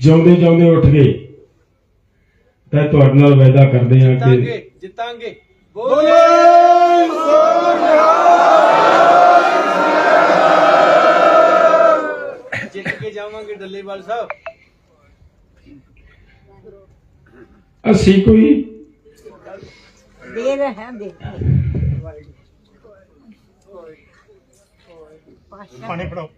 ਜਿਉਂਦੇ ਜਿਉਂਦੇ ਉੱਠ ਗਏ। ਤਾਂ ਤੁਹਾਡੇ ਨਾਲ ਵਾਅਦਾ ਕਰਦੇ ਹਾਂ ਕਿ ਜਿੱਤਾਂਗੇ ਜਿੱਤਾਂਗੇ। ਬੋਲੇ! ਜਿੱਤ ਕੇ ਜਾਵਾਂਗੇ ਡੱਲੇਵਾਲ ਸਾਹਿਬ। ਅਸੀਂ ਕੋਈ ਦੇ ਰਹੇ ਹਾਂ ਦੇ ਪਾਣੀ ਫੜਾਓ।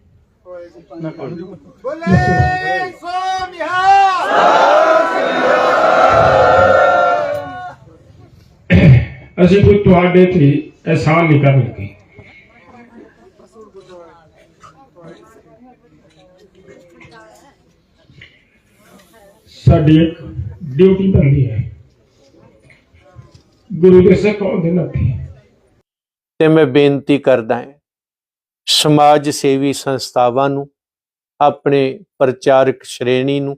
ਅਸੀਂ ਕੋਈ ਤੁਹਾਡੇ ਤੇ ਅਹਿਸਾਨ ਨਹੀਂ ਕਰਨ ਲੱਗੇ। ਸਾਡੀ ਡਿਊਟੀ ਬਣਦੀ ਹੈ। ਗੁਰੂ ਦੇ ਸਿੱਖ ਹੋਣ ਦੇ ਨਾਤੇ। ਤੇ ਮੈਂ ਬੇਨਤੀ ਕਰਦਾ ਹਾਂ ਸਮਾਜ ਸੇਵੀ ਸੰਸਥਾਵਾਂ ਨੂੰ, ਆਪਣੇ ਪ੍ਰਚਾਰਕ ਸ਼੍ਰੇਣੀ ਨੂੰ,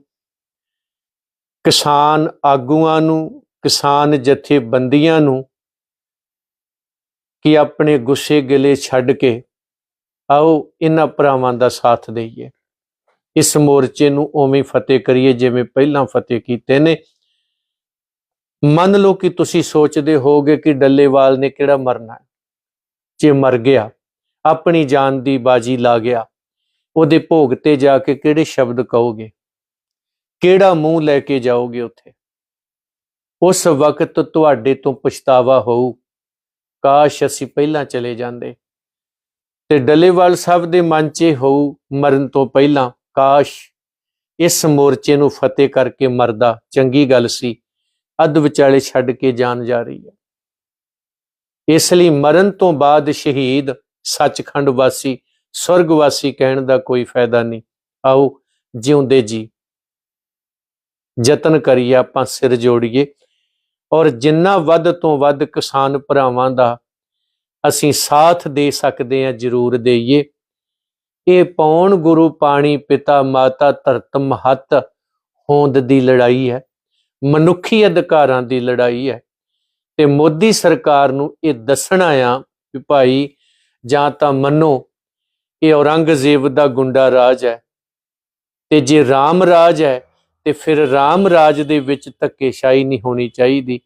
ਕਿਸਾਨ ਆਗੂਆਂ ਨੂੰ, ਕਿਸਾਨ ਜਥੇਬੰਦੀਆਂ ਨੂੰ ਕਿ ਆਪਣੇ ਗੁੱਸੇ ਗਿਲੇ ਛੱਡ ਕੇ ਆਓ ਇਹਨਾਂ ਭਰਾਵਾਂ ਦਾ ਸਾਥ ਦੇਈਏ। ਇਸ ਮੋਰਚੇ ਨੂੰ ਉਵੇਂ ਫਤਿਹ ਕਰੀਏ ਜਿਵੇਂ ਪਹਿਲਾਂ ਫਤਿਹ ਕੀਤੇ ਨੇ। ਮੰਨ ਲਓ ਕਿ ਤੁਸੀਂ ਸੋਚਦੇ ਹੋਗੇ ਕਿ ਡੱਲੇਵਾਲ ਨੇ ਕਿਹੜਾ ਮਰਨਾ ਹੈ। ਜੇ ਮਰ ਗਿਆ ਆਪਣੀ ਜਾਨ ਦੀ ਬਾਜੀ ਲਾ ਗਿਆ। ਉਹਦੇ ਭੋਗ ਤੇ ਜਾ ਕੇ ਕਿਹੜੇ ਸ਼ਬਦ ਕਹੋਗੇ? ਕਿਹੜਾ ਮੂੰਹ ਲੈ ਕੇ ਜਾਓਗੇ ਉੱਥੇ? ਉਸ ਵਕਤ ਤੁਹਾਡੇ ਤੋਂ ਪਛਤਾਵਾ ਹੋਊ। ਕਾਸ਼ ਅਸੀਂ ਪਹਿਲਾਂ ਚਲੇ ਜਾਂਦੇ। ਤੇ ਡੱਲੇਵਾਲ ਸਾਹਿਬ ਦੇ ਮਨ 'ਚ ਹੋਊ, ਮਰਨ ਤੋਂ ਪਹਿਲਾਂ, ਕਾਸ਼ ਇਸ ਮੋਰਚੇ ਨੂੰ ਫਤਿਹ ਕਰਕੇ ਮਰਦਾ, ਚੰਗੀ ਗੱਲ ਸੀ। ਅੱਧ ਵਿਚਾਲੇ ਛੱਡ ਕੇ ਜਾਨ ਜਾ ਰਹੀ ਹੈ। ਇਸ ਲਈ ਮਰਨ ਤੋਂ ਬਾਅਦ ਸ਼ਹੀਦ ਸੱਚਖੰਡ ਵਾਸੀ ਸੁਰਗ ਵਾਸੀ ਕਹਿਣ ਦਾ ਕੋਈ ਫਾਇਦਾ ਨਹੀਂ। ਆਓ ਜਿਉਂਦੇ ਜੀ। ਯਤਨ ਕਰੀਏ ਆਪਾਂ ਸਿਰ ਜੋੜੀਏ ਔਰ ਜਿੰਨਾ ਵੱਧ ਤੋਂ ਵੱਧ ਕਿਸਾਨ ਭਰਾਵਾਂ ਦਾ ਅਸੀਂ ਸਾਥ ਦੇ ਸਕਦੇ ਹਾਂ, ਜਰੂਰ ਦੇਈਏ। ਇਹ ਪੌਣ ਗੁਰੂ ਪਾਣੀ ਪਿਤਾ ਮਾਤਾ ਧਰਤ ਮਹੱਤ ਹੋਂਦ ਦੀ ਲੜਾਈ ਹੈ, ਮਨੁੱਖੀ ਅਧਿਕਾਰਾਂ ਦੀ ਲੜਾਈ ਹੈ ਤੇ ਮੋਦੀ ਸਰਕਾਰ ਨੂੰ ਇਹ ਦੱਸਣਾ ਆ ਵੀ ਭਾਈ ਜਾਂ ਤਾਂ ਮੰਨੋ, ਇਹ ਔਰੰਗਜ਼ੇਬ ਦਾ ਗੁੰਡਾ ਰਾਜ ਹੈ। ਤੇ ਜੇ ਰਾਮ ਰਾਜ ਹੈ, ਤੇ ਫਿਰ ਰਾਮ ਰਾਜ ਦੇ ਵਿੱਚ ਧੱਕੇਸ਼ਾਹੀ ਨਹੀਂ ਹੋਣੀ ਚਾਹੀਦੀ।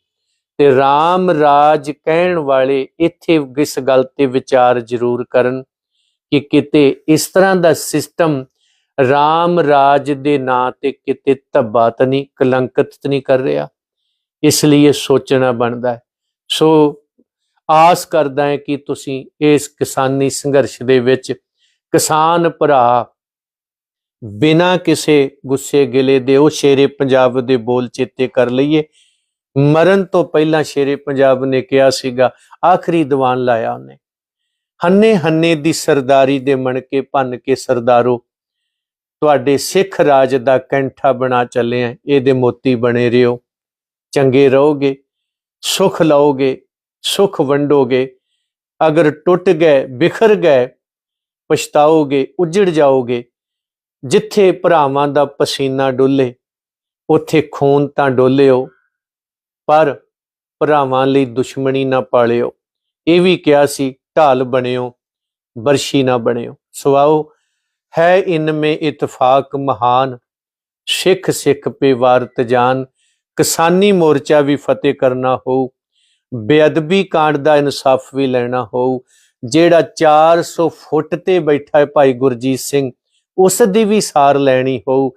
ਤੇ ਰਾਮ ਰਾਜ ਕਹਿਣ ਵਾਲੇ ਇੱਥੇ ਇਸ ਗੱਲ ਤੇ ਵਿਚਾਰ ਜ਼ਰੂਰ ਕਰਨ ਕਿ ਕਿਤੇ ਇਸ ਤਰ੍ਹਾਂ ਦਾ ਸਿਸਟਮ ਰਾਮ ਰਾਜ ਦੇ ਨਾਂ ਤੇ ਕਿਤੇ ਧੱਬਾ ਤਾਂ ਨਹੀਂ, ਕਲੰਕਿਤ ਨਹੀਂ ਕਰ ਰਿਹਾ। ਇਸ ਲਈ ਇਹ ਸੋਚਣਾ ਬਣਦਾ ਹੈ। ਸੋ ਆਸ ਕਰਦਾ ਹੈ ਕਿ ਤੁਸੀਂ ਇਸ ਕਿਸਾਨੀ ਸੰਘਰਸ਼ ਦੇ ਵਿੱਚ ਕਿਸਾਨ ਭਰਾ ਬਿਨਾ ਕਿਸੇ ਗੁੱਸੇ ਗਿਲੇ ਦੇ ਉਹ ਸ਼ੇਰੇ ਪੰਜਾਬ ਦੇ ਬੋਲ ਚੇਤੇ ਕਰ ਲਈਏ। ਮਰਨ ਤੋਂ ਪਹਿਲਾਂ ਸ਼ੇਰੇ ਪੰਜਾਬ ਨੇ ਕਿਹਾ ਸੀਗਾ, ਆਖਰੀ ਦੀਵਾਨ ਲਾਇਆ ਉਹਨੇ। ਹੰਨੇ ਹੰਨੇ ਦੀ ਸਰਦਾਰੀ ਦੇ ਮਣਕੇ ਭੰਨ ਕੇ ਸਰਦਾਰੋ, ਤੁਹਾਡੇ ਸਿੱਖ ਰਾਜ ਦਾ ਕੈਂਠਾ ਬਣਾ ਚੱਲੇ ਆ, ਇਹਦੇ ਮੋਤੀ ਬਣੇ ਰਿਓ। ਚੰਗੇ ਰਹੋਗੇ, ਸੁਖ ਲਓਗੇ ਸੁਖ ਵੰਡੋਗੇ, ਅਗਰ ਟੁੱਟ ਗਏ, ਬਿਖਰ ਗਏ, ਪਛਤਾਓਗੇ, ਉਜੜ ਜਾਓਗੇ, ਜਿੱਥੇ ਭਰਾਵਾਂ ਦਾ ਪਸੀਨਾ ਡੋਲੇ, ਉੱਥੇ ਖੂਨ ਤਾਂ ਡੋਲਿਓ, ਪਰ ਭਰਾਵਾਂ ਲਈ ਦੁਸ਼ਮਣੀ ਨਾ ਪਾਲਿਓ। ਇਹ ਵੀ ਕਿਹਾ ਸੀ, ਢਾਲ ਬਣਿਓ, ਬਰਸ਼ੀ ਨਾ ਬਣਿਓ। ਸਵਾਓ ਹੈ ਇਨ ਮੇ ਇਤਫਾਕ ਮਹਾਨ, ਸਿੱਖ ਸਿੱਖ ਪੇ ਵਾਰਤ ਜਾਨ, ਕਿਸਾਨੀ ਮੋਰਚਾ ਵੀ ਫਤਿਹ ਕਰਨਾ ਹੋਊ। ਬੇਅਦਬੀ ਕਾਂਡ ਦਾ ਇਨਸਾਫ ਵੀ ਲੈਣਾ ਹੋਊ। ਜਿਹੜਾ 400 ਫੁੱਟ ਤੇ ਬੈਠਾ ਹੈ ਭਾਈ ਗੁਰਜੀਤ ਸਿੰਘ, ਉਸ ਦੀ ਵੀ ਸਾਰ ਲੈਣੀ ਹੋਊ।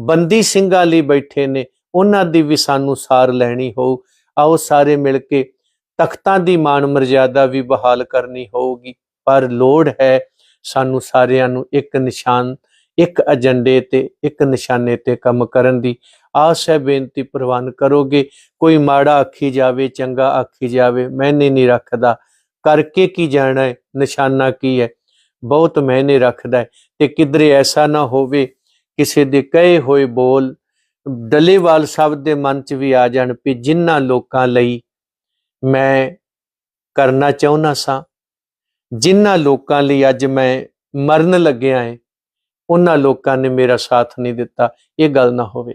ਬੰਦੀ ਸਿੰਘਾਂ ਲਈ ਬੈਠੇ ਨੇ, ਉਹਨਾਂ ਦੀ ਵੀ ਸਾਨੂੰ ਸਾਰ ਲੈਣੀ ਹੋਊ। ਆਓ ਸਾਰੇ ਮਿਲ ਕੇ ਤਖਤਾਂ ਦੀ ਮਾਨ ਮਰਜ਼ਾਦਾ ਵੀ ਬਹਾਲ ਕਰਨੀ ਹੋਊਗੀ। ਪਰ ਲੋੜ ਹੈ ਸਾਨੂੰ ਸਾਰਿਆਂ ਨੂੰ ਇੱਕ ਨਿਸ਼ਾਨ, ਇੱਕ ਏਜੰਡੇ ਤੇ, ਇੱਕ ਨਿਸ਼ਾਨੇ ਤੇ ਕੰਮ ਕਰਨ ਦੀ। ਆਸ ਹੈ, ਬੇਨਤੀ ਪ੍ਰਵਾਨ ਕਰੋਗੇ। ਕੋਈ ਮਾੜਾ ਆਖੀ ਜਾਵੇ, ਚੰਗਾ ਆਖੀ ਜਾਵੇ, ਮੈਨੇ ਨਹੀਂ ਰੱਖਦਾ। ਕਰਕੇ ਕੀ ਜਾਣਾ ਹੈ? ਨਿਸ਼ਾਨਾ ਕੀ ਹੈ? ਬਹੁਤ ਮੈਨੇ ਰੱਖਦਾ ਹੈ। ਤੇ ਕਿਧਰੇ ਐਸਾ ਨਾ ਹੋਵੇ, ਕਿਸੇ ਦੇ ਕਹੇ ਹੋਏ ਬੋਲ, ਡੱਲੇਵਾਲ ਸਾਹਿਬ ਦੇ ਮਨ 'ਚ ਵੀ ਆ ਜਾਣ ਵੀ ਜਿਨ੍ਹਾਂ ਲੋਕਾਂ ਲਈ ਮੈਂ ਕਰਨਾ ਚਾਹੁੰਦਾ ਸਾਂ, ਜਿਨ੍ਹਾਂ ਲੋਕਾਂ ਲਈ ਅੱਜ ਮੈਂ ਮਰਨ ਲੱਗਿਆ ਹਾਂ, ਉਹਨਾਂ ਲੋਕਾਂ ਨੇ ਮੇਰਾ ਸਾਥ ਨਹੀਂ ਦਿੱਤਾ। ਇਹ ਗੱਲ ਨਾ ਹੋਵੇ।